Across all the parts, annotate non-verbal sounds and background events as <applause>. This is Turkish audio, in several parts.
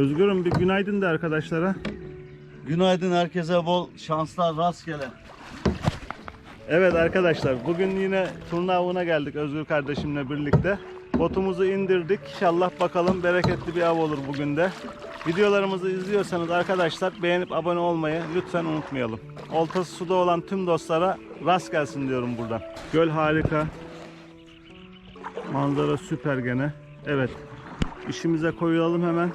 Özgür'üm bir günaydın de arkadaşlara. Günaydın herkese bol şanslar rastgele. Evet arkadaşlar bugün yine turna avına geldik Özgür kardeşimle birlikte. Botumuzu indirdik. İnşallah bakalım bereketli bir av olur bugün de. Videolarımızı izliyorsanız arkadaşlar beğenip abone olmayı lütfen unutmayalım. Oltası suda olan tüm dostlara rast gelsin diyorum buradan. Göl harika. Manzara süper gene. Evet. İşimize koyulalım hemen.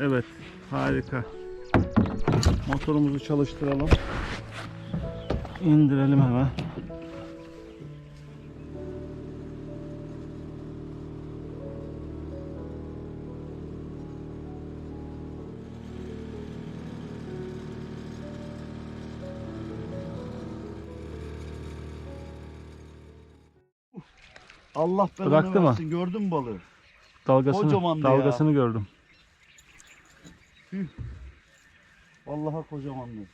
Evet. Harika. Motorumuzu çalıştıralım. İndirelim hemen. Allah belanı Bıraktı mı? versin. Gördün mü balığı? Dalgasını, Kocamandı dalgasını gördüm. Vallahi kocamandı.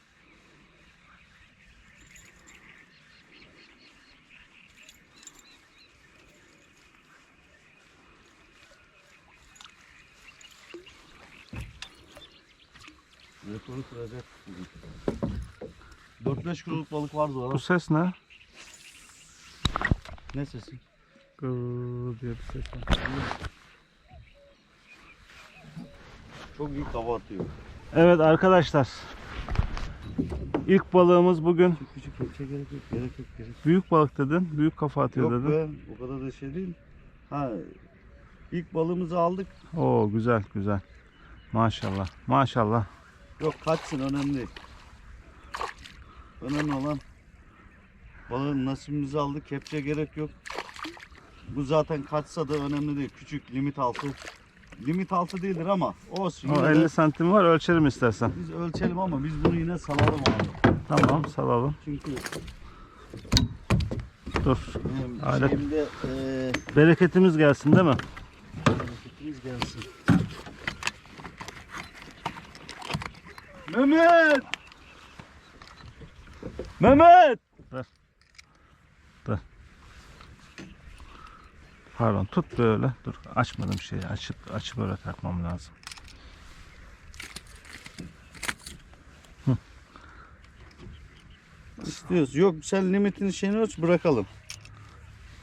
Rekoru kıracak. 4-5 kiloluk balık vardı Bu orada. ses ne? Ne sesi? Gırrrr diye bir ses var. Çok iyi kafa atıyor. Evet arkadaşlar. İlk balığımız bugün Küçük kepçe gerek yok, gerek yok, gerek yok. büyük balık dedin. Büyük kafa atıyor Yok dedin. be, o kadar da şey değil. Ha, ilk balığımızı aldık. Oo güzel güzel. Maşallah. Maşallah. Yok kaçsın önemli değil. Önemli olan balığın nasibimizi aldık. Kepçe gerek yok. Bu zaten kaçsa da önemli değil. Küçük limit altı. Limit altı değildir ama olsun. O Yine 50 de santim var ölçelim istersen. biz ölçelim ama biz bunu yine salalım abi. Tamam salalım. Çünkü Dur. benim Alet. şeyimde eee Bereketimiz gelsin değil mi? hareketimiz gelsin. Mehmet! Mehmet! Pardon tut böyle. Dur açmadım şeyi. Açıp açıp öyle takmam lazım. İstiyoruz. Yok sen limitin şeyini ölç bırakalım.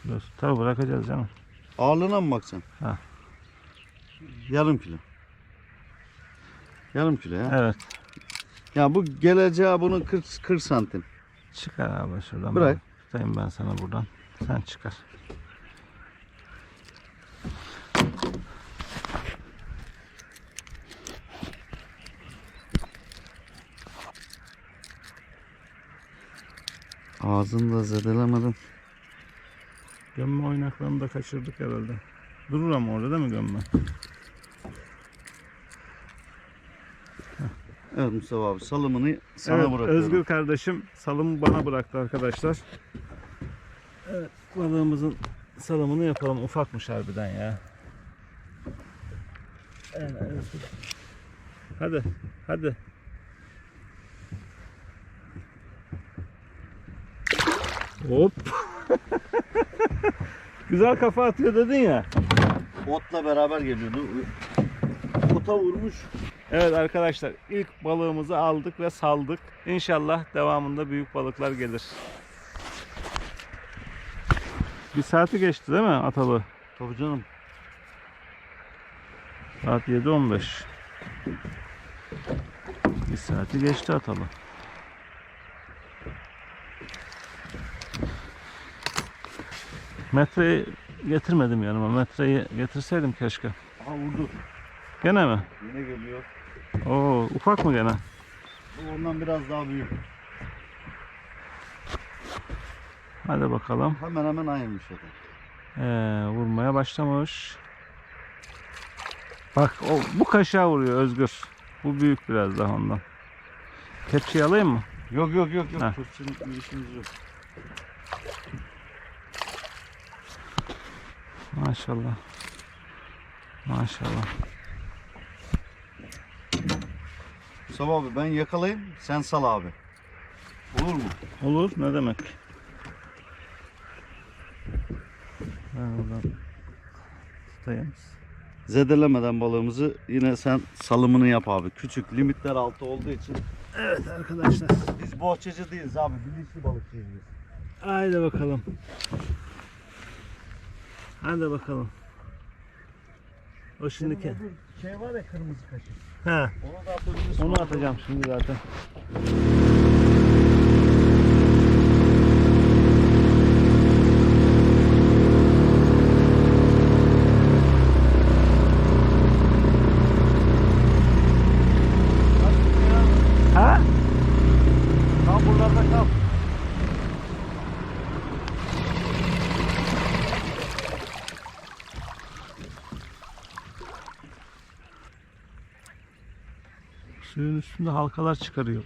Dur. Tabii bırakacağız canım. Ağırlığına mı bakacaksın? Ha. Yarım kilo. Yarım kilo ya. Evet. Ya bu geleceği bunun 40, 40 santim. Çıkar abi şuradan. Bırak. Ben Tutayım ben sana buradan. Sen çıkar. Ağzını da zedelemedim. Gömme oynaklarını da kaçırdık herhalde. Durur ama orada değil mi gömme? Evet Mustafa abi salımını sana evet, bırakıyorum. Özgür kardeşim salımı bana bıraktı arkadaşlar. Evet, balığımızın salımını yapalım. Ufakmış harbiden ya. Evet, Özgür. Hadi, hadi. Hop. Güzel kafa atıyor dedin ya. Otla beraber geliyordu. Ota vurmuş. Evet arkadaşlar ilk balığımızı aldık ve saldık. İnşallah devamında büyük balıklar gelir. Bir saati geçti değil mi atalı? Tabii canım. Saat 7.15. Bir saati geçti atalı. Metreyi getirmedim yanıma. Metreyi getirseydim keşke. Aha vurdu. Gene mi? Yine geliyor. Oo, ufak mı gene? Bu ondan biraz daha büyük. Hadi bakalım. Hemen hemen aynıymış o da. Ee, vurmaya başlamış. Bak o bu kaşığa vuruyor Özgür. Bu büyük biraz daha ondan. Kepçeyi alayım mı? Yok yok yok yok. Bir işimiz yok. Maşallah. Maşallah. Mustafa abi ben yakalayayım sen sal abi. Olur mu? Olur ne demek? Ben oradan tutayım. zedelemeden balığımızı yine sen salımını yap abi. Küçük limitler altı olduğu için Evet arkadaşlar. biz bohçacı değiliz abi. Bilinçli balıkçıyız biz. Haydi bakalım. Hadi bakalım. O şimdiki. Şey var ya kırmızı kaşık. He. Onu da atabilirsin. Onu atacağım şimdi zaten. Suyun üstünde halkalar çıkarıyor.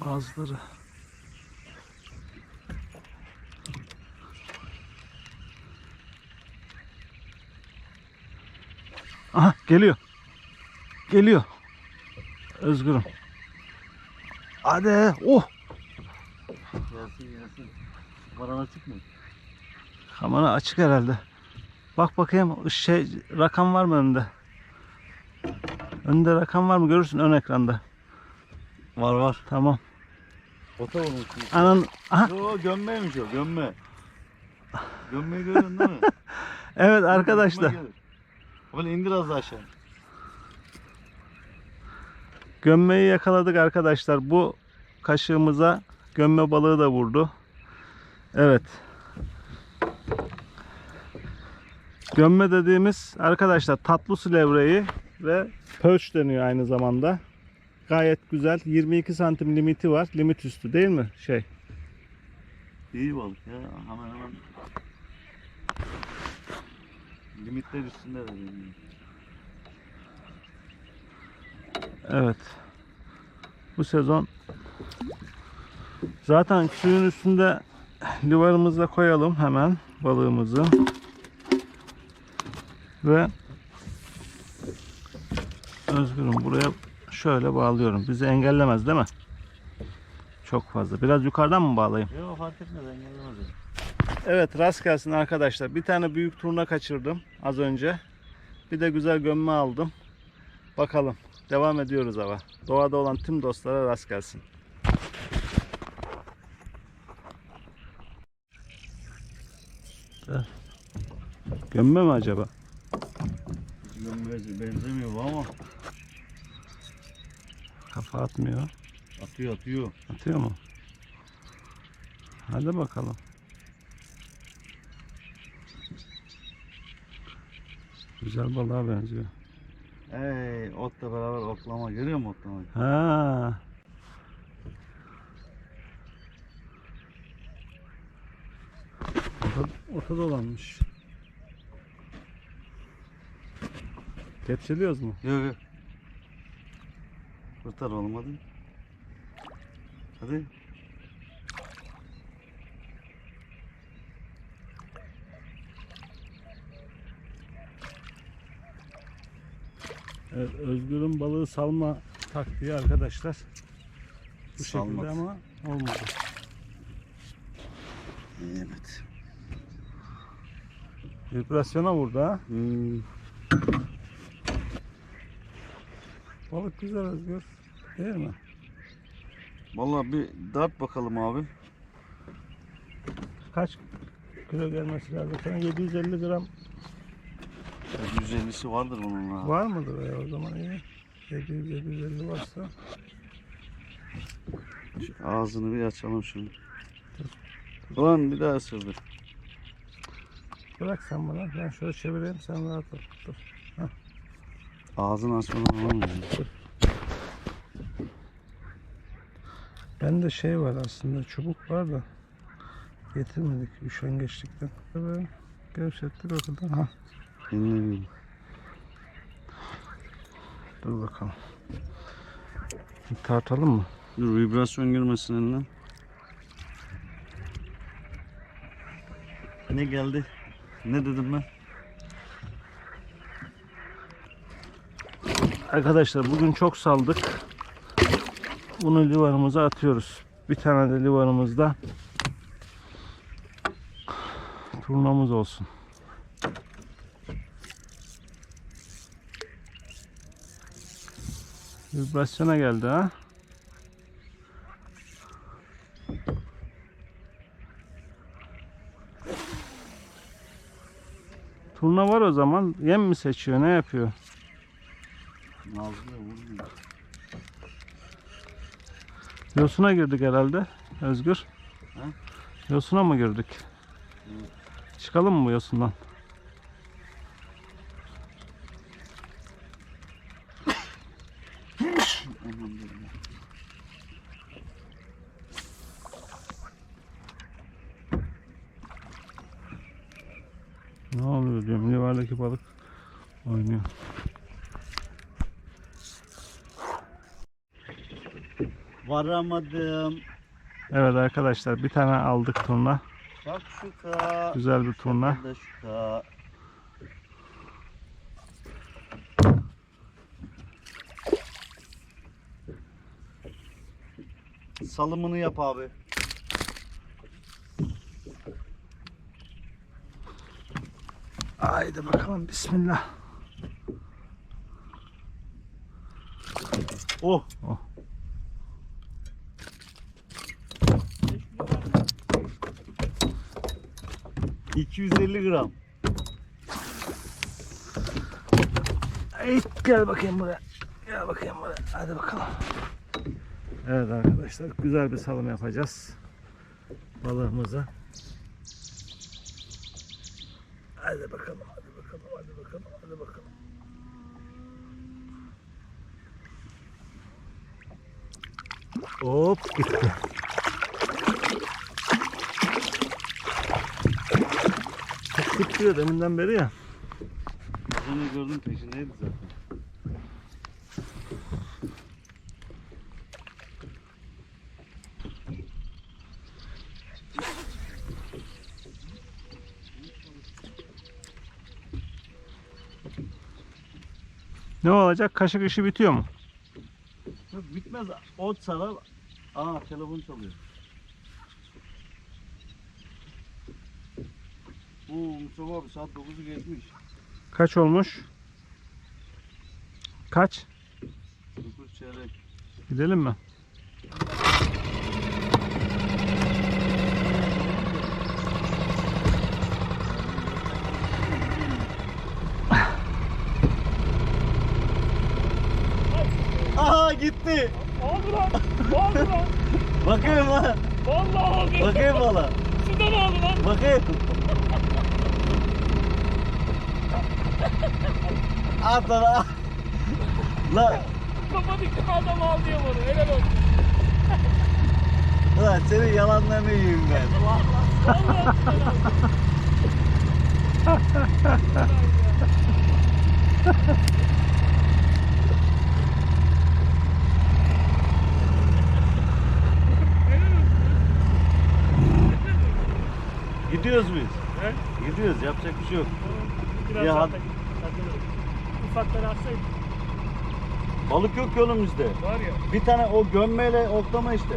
Bazıları. Aha geliyor. Geliyor. Özgürüm. Hadi. Oh. Gelsin gelsin. Baran açık mı? Kamera açık herhalde. Bak bakayım şey rakam var mı önünde? Önünde rakam var mı? Görürsün ön ekranda. Var var. Tamam. Ota vurmuşsun. Anan aha Yo gömmeymiş o gömme. Gömmeyi görüyorsun değil mi? <laughs> evet arkadaşlar. Böyle indir az aşağı. Gömmeyi yakaladık arkadaşlar. Bu kaşığımıza gömme balığı da vurdu. Evet. Gömme dediğimiz arkadaşlar tatlı su levreği ve pörç deniyor aynı zamanda. Gayet güzel. 22 santim limiti var. Limit üstü değil mi? Şey. İyi balık ya. Hemen hemen. Limitler üstünde de gibi. Evet. Bu sezon zaten suyun üstünde livarımızla koyalım hemen balığımızı. Ve Özgürüm buraya şöyle bağlıyorum. Bizi engellemez değil mi? Çok fazla. Biraz yukarıdan mı bağlayayım? Yok fark etmez engellemez. Evet rast gelsin arkadaşlar. Bir tane büyük turna kaçırdım az önce. Bir de güzel gömme aldım. Bakalım. Devam ediyoruz ama. Doğada olan tüm dostlara rast gelsin. Gömme mi acaba? Hiç gömmeye benzemiyor ama. Kafa atmıyor. Atıyor atıyor. Atıyor mu? Hadi bakalım. Güzel balığa benziyor. Hey otla beraber otlama görüyor musun otlamayı? Ha. Orta, orta dolanmış. Kepçeliyoruz mu? Yok yok. Kurtar oğlum hadi. Hadi. Evet, Özgür'ün balığı salma taktiği arkadaşlar. Bu Salmak. şekilde ama olmadı. Evet. Vibrasyona vurdu ha. Hmm. Balık güzel Özgür. Değil mi? Vallahi bir dart bakalım abi. Kaç kilo gelmesi lazım? Sana 750 gram 150'si vardır bunun ha. var mıdır ya o zaman iyi. 700 750 varsa. Şu ağzını bir açalım şunu. Ulan bir daha ısırdı. Bırak sen bana. Ben şöyle çevireyim sen rahat ol. Dur. Ağzını açmadan alamıyor. Bende şey var aslında çubuk var da getirmedik üşengeçlikten. Böyle gevşettik o kadar. Ha, Dinlemiyorum. dur bakalım. Bir tartalım mı? Dur vibrasyon girmesin elinden. Ne geldi? Ne dedim ben? Arkadaşlar bugün çok saldık. Bunu livarımıza atıyoruz. Bir tane de livarımızda turnamız olsun. Vibrasyona geldi ha. Turna var o zaman. Yem mi seçiyor? Ne yapıyor? Vurmuyor. Yosuna girdik herhalde. Özgür. Ha? Yosuna mı girdik? Evet. Çıkalım mı yosundan? <coughs> Ne oluyor diyorum. Yuvarlaki balık oynuyor. Varamadım. Evet arkadaşlar bir tane aldık turna. Şakşuka. Güzel bir turna. Salımını yap abi. Haydi bakalım bismillah. Oh. Oh. ...250 gram. Ey, gel bakayım buraya. Gel bakayım buraya. Hadi bakalım. Evet arkadaşlar güzel bir salım yapacağız. Balığımıza. Hadi bakalım, hadi bakalım, hadi bakalım, hadi bakalım. Hop gitti. Duruyor deminden beri ya. Az önce gördüm peşindeydi zaten. Ne olacak? Kaşık işi bitiyor mu? Yok bitmez. Ot sarar. Aa telefon çalıyor. Oo Mustafa abi saat 9'u geçmiş. Kaç olmuş? Kaç? 9 çeyrek. Gidelim mi? Aha gitti. Oldu lan. Oldu lan. Bakayım ha. Vallahi oldu. Bakayım bana. Sudan oldu lan. Bakayım. At lan. Lan, Kapadık adam al diyor bunu. Helal olsun. lan senin yalanlarını yiyeyim ben. Vallahi sudan oldu. Gidiyoruz biz. He? Gidiyoruz yapacak bir şey yok. Biraz Ya. Ufakları atsaydık Balık yok önümüzde. var ya. Bir tane o gömmeyle oklama işte.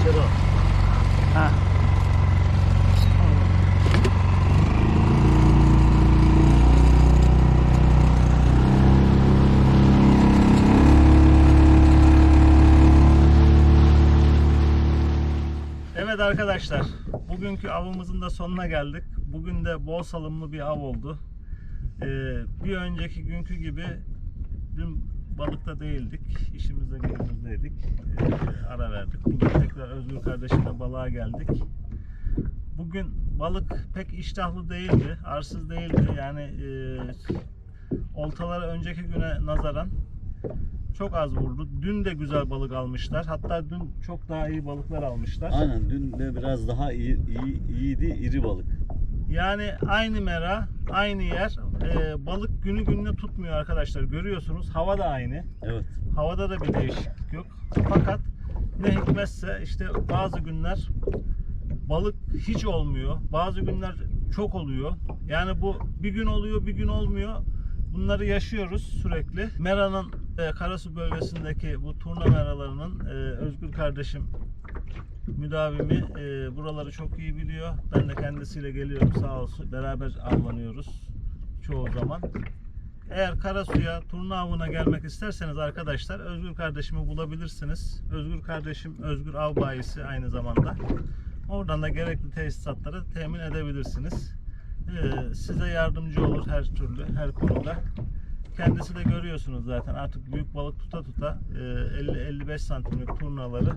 İçeri al. Ha. Evet arkadaşlar, bugünkü avımızın da sonuna geldik. Bugün de bol salımlı bir av oldu. Ee, bir önceki günkü gibi dün balıkta değildik, işimizde gücümüzdeydik. Ee, ara verdik. Bugün tekrar Özgür kardeşimle balığa geldik. Bugün balık pek iştahlı değildi, arsız değildi. Yani e, oltaları önceki güne nazaran çok az vurdu. Dün de güzel balık almışlar. Hatta dün çok daha iyi balıklar almışlar. Aynen dün de biraz daha iyi, iyi iyiydi iri balık. Yani aynı mera, aynı yer. Ee, balık günü gününe tutmuyor arkadaşlar. Görüyorsunuz. Hava da aynı. Evet. Havada da bir değişiklik yok. Fakat ne hikmetse işte bazı günler balık hiç olmuyor. Bazı günler çok oluyor. Yani bu bir gün oluyor, bir gün olmuyor. Bunları yaşıyoruz sürekli. Mera'nın e, Karasu bölgesindeki bu turna meralarının e, Özgür kardeşim müdavimi e, buraları çok iyi biliyor. Ben de kendisiyle geliyorum sağ olsun. Beraber avlanıyoruz çoğu zaman. Eğer Karasu'ya turna avına gelmek isterseniz arkadaşlar Özgür kardeşimi bulabilirsiniz. Özgür kardeşim Özgür Av Bayisi aynı zamanda. Oradan da gerekli tesisatları temin edebilirsiniz. Ee, size yardımcı olur her türlü, her konuda. Kendisi de görüyorsunuz zaten artık büyük balık tuta tuta e, 50-55 santimlik turnaları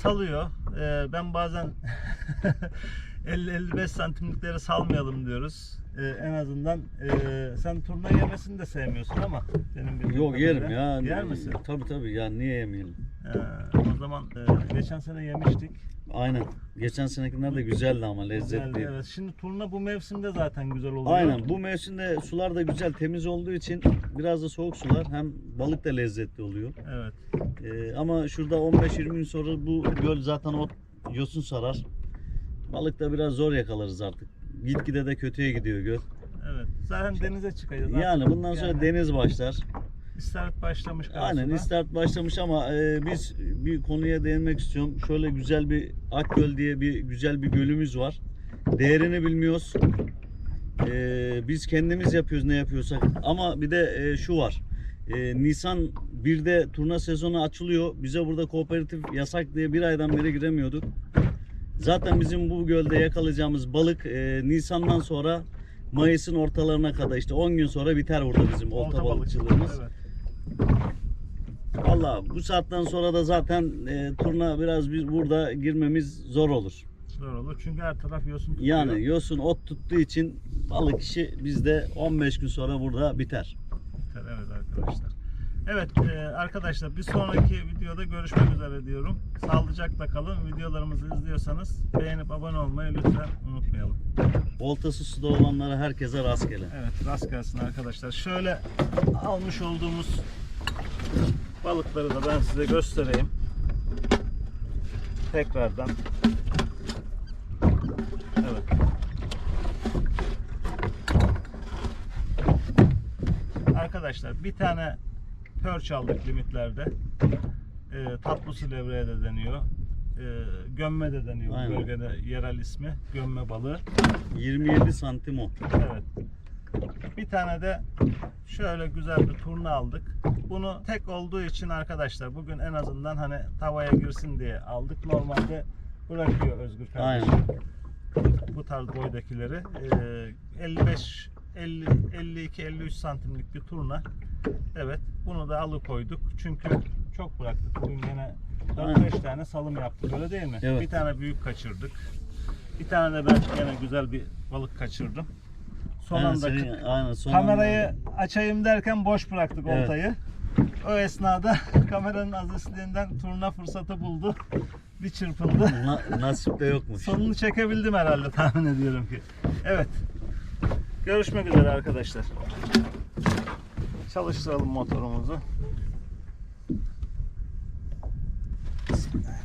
salıyor. Ee, ben bazen <laughs> 50-55 santimlikleri salmayalım diyoruz. Ee, en azından e, sen turna yemesini de sevmiyorsun ama benim bildiğim Yok yerim ya. Yer misin? Tabii tabii ya niye yemeyelim? O zaman e, geçen sene yemiştik. Aynen. Geçen senekiler de güzeldi ama lezzetli. Güzeldi, evet. Şimdi turna bu mevsimde zaten güzel oluyor. Aynen. Bu mevsimde sular da güzel, temiz olduğu için biraz da soğuk sular hem balık da lezzetli oluyor. Evet. Ee, ama şurada 15-20 gün sonra bu göl zaten ot yosun sarar. Balık da biraz zor yakalarız artık. Gitgide de kötüye gidiyor göl. Evet. Zaten denize çıkacağız. Artık Yani bundan sonra yani deniz başlar. İstirahat başlamış Aynen Karasu'da. istart başlamış ama e, biz bir konuya değinmek istiyorum. Şöyle güzel bir Akgöl diye bir güzel bir gölümüz var. Değerini bilmiyoruz. E, biz kendimiz yapıyoruz ne yapıyorsak. Ama bir de e, şu var. E, Nisan 1'de turna sezonu açılıyor. Bize burada kooperatif yasak diye bir aydan beri giremiyorduk. Zaten bizim bu gölde yakalayacağımız balık e, Nisan'dan sonra Mayıs'ın ortalarına kadar işte 10 gün sonra biter burada bizim olta, balıkçılığımız. Evet. Valla bu saatten sonra da zaten e, turna biraz biz burada girmemiz zor olur. Zor olur. Çünkü her taraf yosun tutuyor. Yani yosun ot tuttuğu için balık işi bizde 15 gün sonra burada biter. Biter, Evet arkadaşlar. Evet e, arkadaşlar bir sonraki videoda görüşmek üzere diyorum. Sağlıcakla kalın. Videolarımızı izliyorsanız beğenip abone olmayı lütfen unutmayalım. Oltası suda olanlara herkese rastgele. Evet rast gelsin arkadaşlar. Şöyle almış olduğumuz balıkları da ben size göstereyim. Tekrardan. Evet. Arkadaşlar bir tane perch aldık limitlerde. Ee, tatlı su levreye de deniyor. Ee, gömme de deniyor bu Aynen. bölgede yerel ismi. Gömme balığı. 27 santim o. Evet. Bir tane de şöyle güzel bir turna aldık. Bunu tek olduğu için arkadaşlar bugün en azından hani tavaya girsin diye aldık. Normalde bırakıyor Özgür kardeşim. Bu tarz boydakileri. Ee, 55 50 52 53 santimlik bir turna. Evet, bunu da alıkoyduk. Çünkü çok bıraktık. Bugün gene 4-5 tane salım yaptık. Öyle değil mi? Evet. Bir tane büyük kaçırdık. Bir tane de ben gene güzel bir balık kaçırdım. Son Aynen, anda senin- aynen, son kamerayı açayım derken boş bıraktık Evet. oltayı. O esnada <laughs> kameranın azizliğinden turna fırsatı buldu. Bir çırpıldı. Na- nasip de yokmuş. Sonunu çekebildim herhalde tahmin ediyorum ki. Evet. Görüşmek üzere arkadaşlar. Çalıştıralım motorumuzu. Bismillah.